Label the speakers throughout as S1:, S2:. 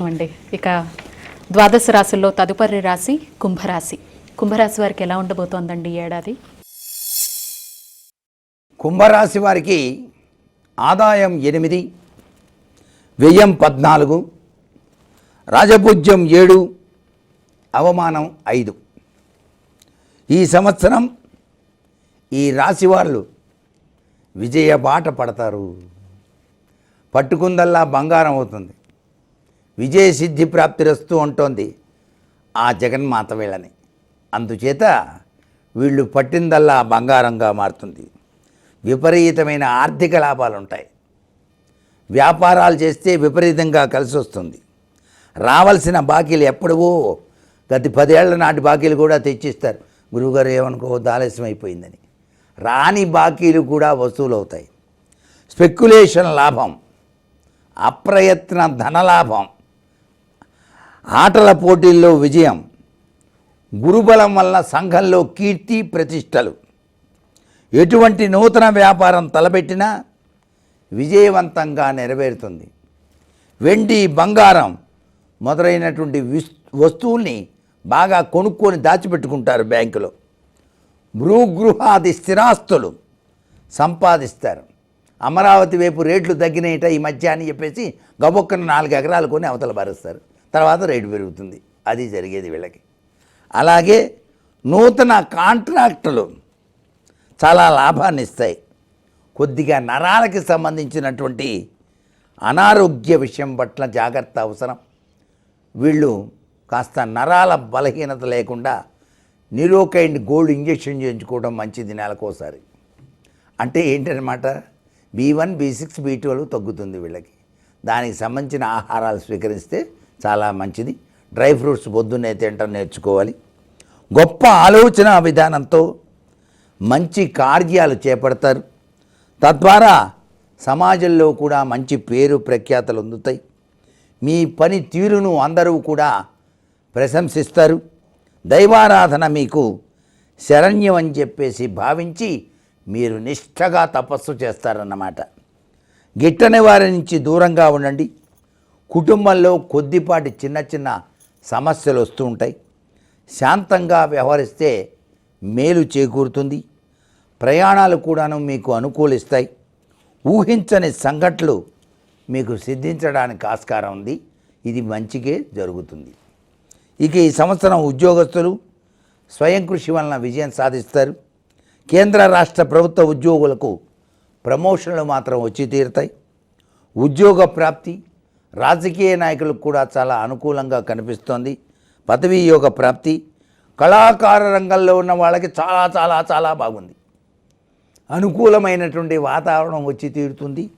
S1: అండి. ఇక ద్వాదశ రాశుల్లో తదుపరి రాశి కుంభరాశి. కుంభరాశి వారికి ఎలా ఉండబోతోందండి ఈ ఏడాది?
S2: కుంభరాశి వారికి ఆదాయం ఎనిమిది వ్యయం పద్నాలుగు రాజపూజ్యం ఏడు అవమానం ఐదు. ఈ సంవత్సరం ఈ రాశి వాళ్ళు విజయ బాట పడతారు. పట్టుకుందల్లా బంగారం అవుతుంది. విజయసిద్ధి ప్రాప్తిరస్తూ ఉంటుంది ఆ జగన్మాత వీళ్ళని. అందుచేత వీళ్ళు పట్టిందల్లా బంగారంగా మారుతుంది. విపరీతమైన ఆర్థిక లాభాలు ఉంటాయి వ్యాపారాలు చేస్తే విపరీతంగా కలిసి వస్తుంది రావాల్సిన బాకీలు ఎప్పుడవో గత పదేళ్ళ నాటి బాకీలు కూడా తెచ్చిస్తారు. గురువుగారు ఏమనుకోవద్దు ఆలస్యం అయిపోయిందని రాని బాకీలు కూడా వసూలు అవుతాయి స్పెక్యులేషన్ లాభం. అప్రయత్న ధనలాభం. ఆటల పోటీల్లో విజయం. గురుబలం వల్ల సంఘంలో కీర్తి ప్రతిష్టలు. ఎటువంటి నూతన వ్యాపారం తలపెట్టినా విజయవంతంగా నెరవేరుతుంది. వెండి బంగారం మొదలైనటువంటి విస్ వస్తువుల్ని బాగా కొనుక్కొని దాచిపెట్టుకుంటారు బ్యాంకులో. భూగృహాది స్థిరాస్తులు సంపాదిస్తారు. అమరావతి వైపు రేట్లు తగ్గినాయట ఈ మధ్య అని చెప్పేసి గబొక్కన నాలుగు ఎకరాలు కొని అవతల భరిస్తారు తర్వాత రేటు పెరుగుతుంది. అది జరిగేది వీళ్ళకి. అలాగే నూతన కాంట్రాక్టులు చాలా లాభాన్ని ఇస్తాయి. కొద్దిగా నరాలకి సంబంధించినటువంటి అనారోగ్య విషయం పట్ల జాగ్రత్త అవసరం. వీళ్ళు కాస్త నరాల బలహీనత లేకుండా నిరోకైండ్ గోల్డ్ ఇంజెక్షన్ చేయించుకోవడం మంచిది నెలకోసారి. అంటే ఏంటన్నమాట? B one B six B twelve తగ్గుతుంది వీళ్ళకి. దానికి సంబంధించిన ఆహారాలు స్వీకరిస్తే చాలా మంచిది. డ్రై ఫ్రూట్స్ పొద్దున్నే తినటం నేర్చుకోవాలి. గొప్ప ఆలోచన విధానంతో మంచి కార్యాలు చేపడతారు. తద్వారా సమాజంలో కూడా మంచి పేరు ప్రఖ్యాతలు అందుతాయి. మీ పని తీరును అందరూ కూడా ప్రశంసిస్తారు. దైవారాధన మీకు శరణ్యం అని చెప్పేసి భావించి మీరు నిష్ఠగా తపస్సు చేస్తారన్నమాట. గిట్టని వారి నుంచి దూరంగా ఉండండి. కుటుంబంలో కొద్దిపాటి చిన్న చిన్న సమస్యలు వస్తూ ఉంటాయి. శాంతంగా వ్యవహరిస్తే మేలు చేకూరుతుంది. ప్రయాణాలు కూడాను మీకు అనుకూలిస్తాయి. ఊహించని సంఘటనలు మీకు సిద్ధించడానికి ఆస్కారం ఉంది. ఇది మంచికే జరుగుతుంది. ఇక ఈ సంవత్సరం ఉద్యోగస్తులు స్వయం కృషి వలన విజయం సాధిస్తారు. కేంద్ర రాష్ట్ర ప్రభుత్వ ఉద్యోగులకు ప్రమోషన్లు మాత్రం వచ్చి తీరుతాయి. ఉద్యోగ ప్రాప్తి రాజకీయ నాయకులకు కూడా చాలా అనుకూలంగా కనిపిస్తోంది. పదవీ యోగ ప్రాప్తి కళాకార రంగంలో ఉన్న వాళ్ళకి చాలా చాలా చాలా బాగుంది. అనుకూలమైనటువంటి వాతావరణం వచ్చి తీరుతుంది.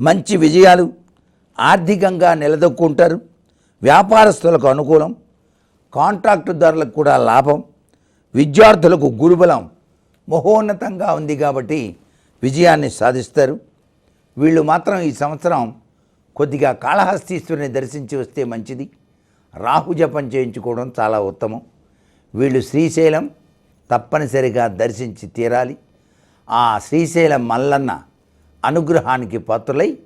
S2: మంచి విజయాలు ఆర్థికంగా నిలదొక్కుంటారు. వ్యాపారస్తులకు అనుకూలం కాంట్రాక్టుదారులకు కూడా లాభం విద్యార్థులకు గురుబలం మహోన్నతంగా ఉంది కాబట్టి విజయాన్ని సాధిస్తారు. వీళ్ళు మాత్రం ఈ సంవత్సరం కొద్దిగా కాళహస్తీశ్వరుని దర్శించి వస్తే మంచిది. రాహు జపం చేయించుకోవడం చాలా ఉత్తమం. వీళ్ళు శ్రీశైలం తప్పనిసరిగా దర్శించి తీరాలి. ఆ శ్రీశైలం మల్లన్న అనుగ్రహానికి పాత్రులై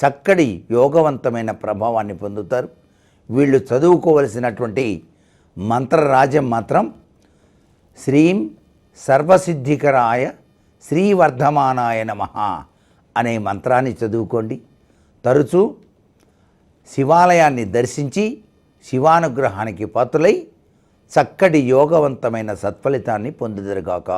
S2: చక్కటి యోగవంతమైన ప్రభావాన్ని పొందుతారు. వీళ్ళు చదువుకోవలసినటువంటి మంత్రరాజ్యం మాత్రం శ్రీం సర్వసిద్ధికరాయ శ్రీవర్ధమానాయ నమ అనే మంత్రాన్ని చదువుకోండి. తరచూ శివాలయాన్ని దర్శించి శివానుగ్రహానికి పాత్రులై చక్కటి యోగవంతమైన సత్ఫలితాన్ని పొందుదరుగాక.